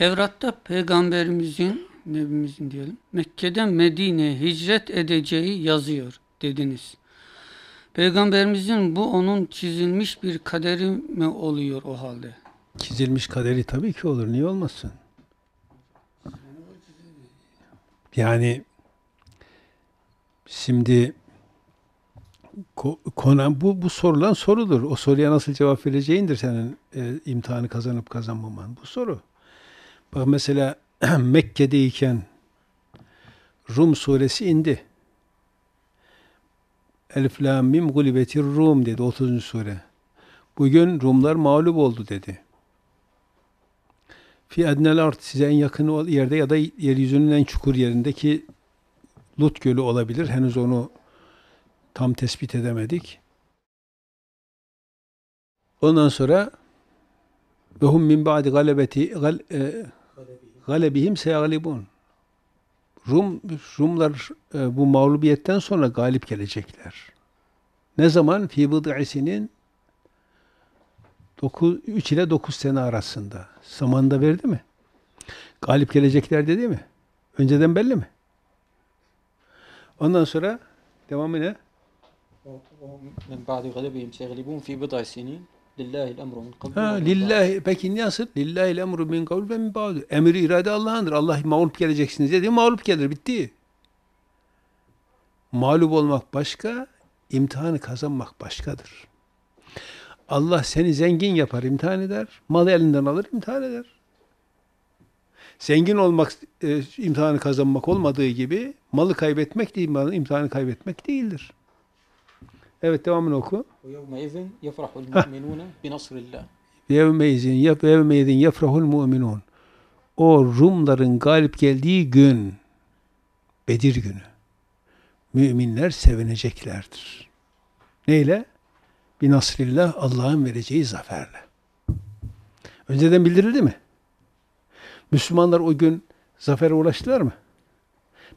Tevrat'ta peygamberimizin, nebimizin diyelim, Mekke'den Medine'ye hicret edeceği yazıyor dediniz. Peygamberimizin bu onun çizilmiş bir kaderi mi oluyor o halde? Çizilmiş kaderi tabii ki olur. Niye olmasın? Yani şimdi konu bu bu sorulan sorudur. O soruya nasıl cevap vereceğindir senin e, imtihanı kazanıp kazanmaman. Bu soru. Bak mesela Mekke'deyken Rum suresi indi. Elif lam mim gulibetir Rum dedi 30. sure. Bugün Rumlar mağlup oldu dedi. Fi ednel art size en yakın yerde ya da yeryüzünün en çukur yerindeki Lut Gölü olabilir. Henüz onu tam tespit edemedik. Ondan sonra ve hum min ba'di galebeti gal, e, galebihim sealibun. Rum Rumlar e, bu mağlubiyetten sonra galip gelecekler. Ne zaman? Fi bıd'isinin 9, 3 ile 9 sene arasında. Zamanda verdi mi? Galip gelecekler dedi mi? Önceden belli mi? Ondan sonra devamı ne? Men ba'di galibihim seğlibun fi Lillahi emru min kabul. Ha, lillahi peki nasıl? Lillahi emru min kabul ve min ba'du. Emir irade Allah'ındır. Allah mağlup geleceksiniz dedi. Mağlup gelir. Bitti. Mağlup olmak başka, imtihanı kazanmak başkadır. Allah seni zengin yapar, imtihan eder. Malı elinden alır, imtihan eder. Zengin olmak, e, imtihanı kazanmak olmadığı gibi malı kaybetmek değil, imtihanı kaybetmek değildir. Evet devamını oku. وَيَوْمَئِذٍ يَفْرَحُ الْمُؤْمِنُونَ بِنَصْرِ اللّٰهِ Yevmeyizin yep yevmeyizin yefrahul mu'minun. O Rumların galip geldiği gün Bedir günü. Müminler sevineceklerdir. Neyle? Binasrillah Allah'ın vereceği zaferle. Önceden bildirildi mi? Müslümanlar o gün zafere ulaştılar mı?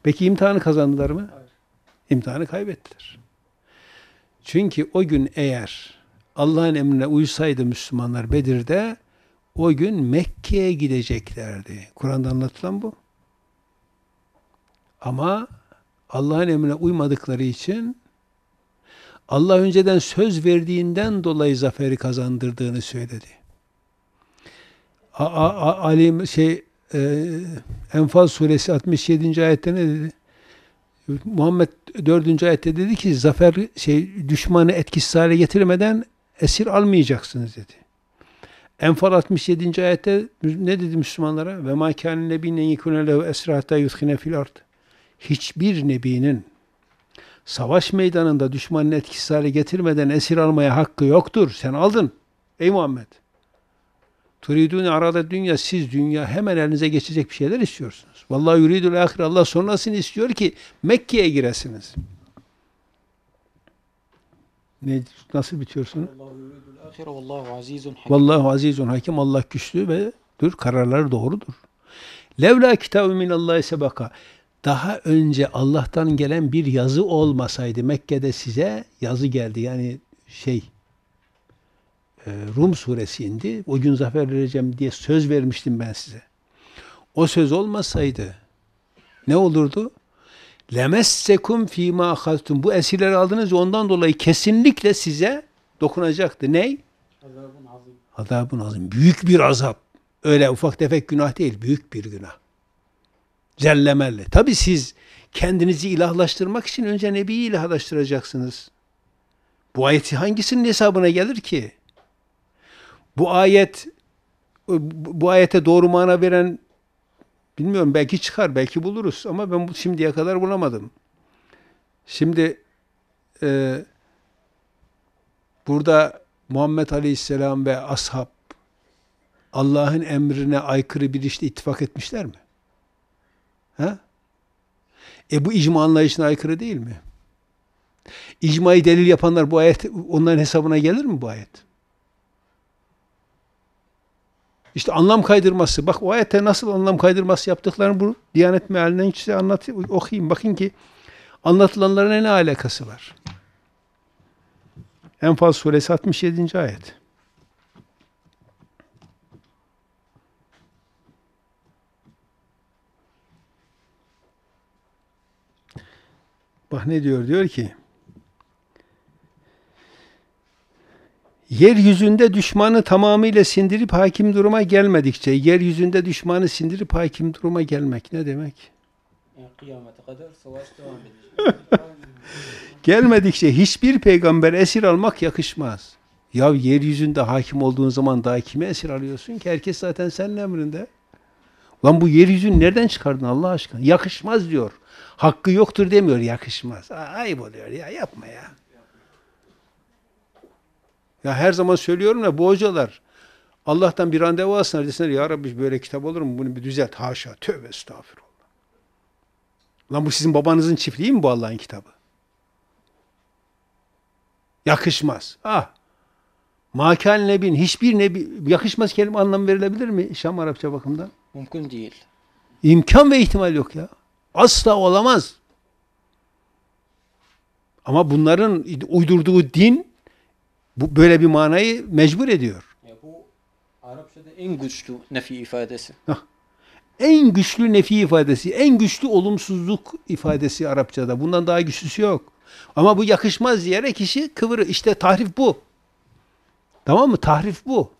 Peki imtihanı kazandılar mı? Hayır. İmtihanı kaybettiler. Çünkü o gün eğer Allah'ın emrine uysaydı Müslümanlar Bedir'de o gün Mekke'ye gideceklerdi. Kur'an'da anlatılan bu. Ama Allah'ın emrine uymadıkları için Allah önceden söz verdiğinden dolayı zaferi kazandırdığını söyledi. Ali şey e, Enfal suresi 67. ayette ne dedi? Muhammed 4. ayette dedi ki zafer şey düşmanı etkisiz hale getirmeden esir almayacaksınız dedi. Enfal 67. ayette ne dedi Müslümanlara? Ve ma kâne nebiyyin yekûne lehu esrâ hattâ yudhine fil ard. Hiçbir nebinin savaş meydanında düşmanın etkisiz hale getirmeden esir almaya hakkı yoktur. Sen aldın. Ey Muhammed. Turidun arada dünya siz dünya hemen elinize geçecek bir şeyler istiyorsunuz. Vallahi yuridul ahir Allah sonrasını istiyor ki Mekke'ye giresiniz. Ne nasıl bitiyorsun? Vallahu azizun hakim. Allah güçlü ve dur kararları doğrudur. Levla kitabı minallahi sebaka. Daha önce Allah'tan gelen bir yazı olmasaydı Mekke'de size yazı geldi. Yani şey Rum suresi indi. O gün zafer vereceğim diye söz vermiştim ben size. O söz olmasaydı ne olurdu? Lemessekum fîmâ ahaltum. Bu esirleri aldınız ondan dolayı kesinlikle size dokunacaktı. Ney? Azabun azim. Azabun azim. Büyük bir azap. Öyle ufak tefek günah değil, büyük bir günah. Zellemelli. Tabi siz kendinizi ilahlaştırmak için önce Nebi'yi ilahlaştıracaksınız. Bu ayeti hangisinin hesabına gelir ki? Bu ayet bu ayete doğru mana veren bilmiyorum belki çıkar belki buluruz ama ben şimdiye kadar bulamadım. Şimdi e, burada Muhammed Aleyhisselam ve ashab Allah'ın emrine aykırı bir işte ittifak etmişler mi? Ha? E bu icma anlayışına aykırı değil mi? İcmayı delil yapanlar bu ayet onların hesabına gelir mi bu ayet? İşte anlam kaydırması. Bak o ayette nasıl anlam kaydırması yaptıklarını bu Diyanet mealinden size anlat okuyayım. Bakın ki anlatılanlarına ne alakası var? Enfal suresi 67. ayet. Bak ne diyor? Diyor ki Yeryüzünde düşmanı tamamıyla sindirip hakim duruma gelmedikçe, yeryüzünde düşmanı sindirip hakim duruma gelmek ne demek? Kıyamete kadar savaş devam edecek. Gelmedikçe hiçbir peygamber esir almak yakışmaz. Ya yeryüzünde hakim olduğun zaman daha kime esir alıyorsun ki? Herkes zaten senin emrinde. Lan bu yeryüzünü nereden çıkardın Allah aşkına? Yakışmaz diyor. Hakkı yoktur demiyor, yakışmaz. Ayıp oluyor ya, yapma ya. Ya her zaman söylüyorum ya bu hocalar Allah'tan bir randevu alsınlar desinler ya Rabbi böyle kitap olur mu? Bunu bir düzelt. Haşa. Tövbe estağfurullah. Lan bu sizin babanızın çiftliği mi bu Allah'ın kitabı? Yakışmaz. Ah. Makal nebin hiçbir nebi yakışmaz kelime anlam verilebilir mi Şam Arapça bakımdan? Mümkün değil. İmkan ve ihtimal yok ya. Asla olamaz. Ama bunların uydurduğu din bu böyle bir manayı mecbur ediyor. Ya bu Arapçada en güçlü nefi ifadesi. En güçlü nefi ifadesi, en güçlü olumsuzluk ifadesi Arapçada. Bundan daha güçlüsü yok. Ama bu yakışmaz diyerek kişi kıvırır. İşte tahrif bu. Tamam mı? Tahrif bu.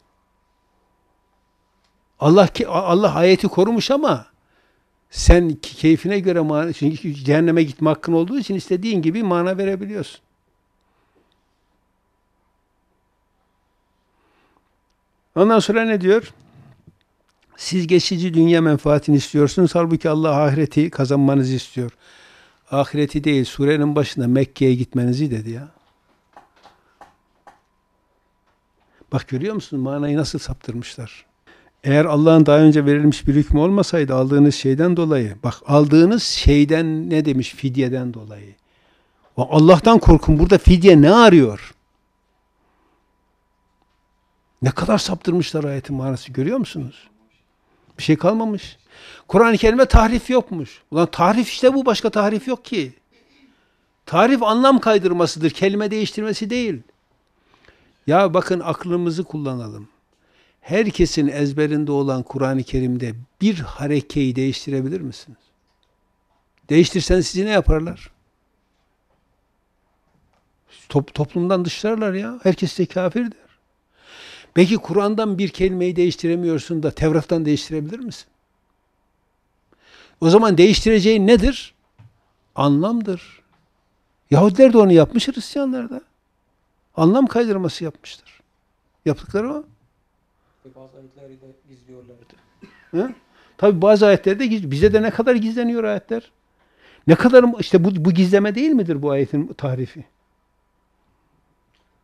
Allah ki- Allah ayeti korumuş ama sen keyfine göre mana, çünkü cehenneme gitme hakkın olduğu için istediğin gibi mana verebiliyorsun. Ondan sonra ne diyor? Siz geçici dünya menfaatini istiyorsunuz. Halbuki Allah ahireti kazanmanızı istiyor. Ahireti değil, surenin başında Mekke'ye gitmenizi dedi ya. Bak görüyor musun manayı nasıl saptırmışlar. Eğer Allah'ın daha önce verilmiş bir hükmü olmasaydı aldığınız şeyden dolayı, bak aldığınız şeyden ne demiş fidyeden dolayı. Allah'tan korkun burada fidye ne arıyor? Ne kadar saptırmışlar ayetin manası görüyor musunuz? Bir şey kalmamış. Kur'an-ı Kerim'de tahrif yokmuş. Ulan tahrif işte bu başka tahrif yok ki. Tarif anlam kaydırmasıdır, kelime değiştirmesi değil. Ya bakın aklımızı kullanalım. Herkesin ezberinde olan Kur'an-ı Kerim'de bir harekeyi değiştirebilir misiniz? Değiştirsen sizi ne yaparlar? Top, toplumdan dışlarlar ya. Herkes de kafirdir. Peki Kur'an'dan bir kelimeyi değiştiremiyorsun da Tevrat'tan değiştirebilir misin? O zaman değiştireceğin nedir? Anlamdır. Yahudiler de onu yapmış, Hristiyanlar da. Anlam kaydırması yapmıştır. Yaptıkları o. Bazı ayetleri de gizliyorlardı. Hı? Tabi bazı ayetlerde giz- bize de ne kadar gizleniyor ayetler. Ne kadar işte bu, bu gizleme değil midir bu ayetin tarifi?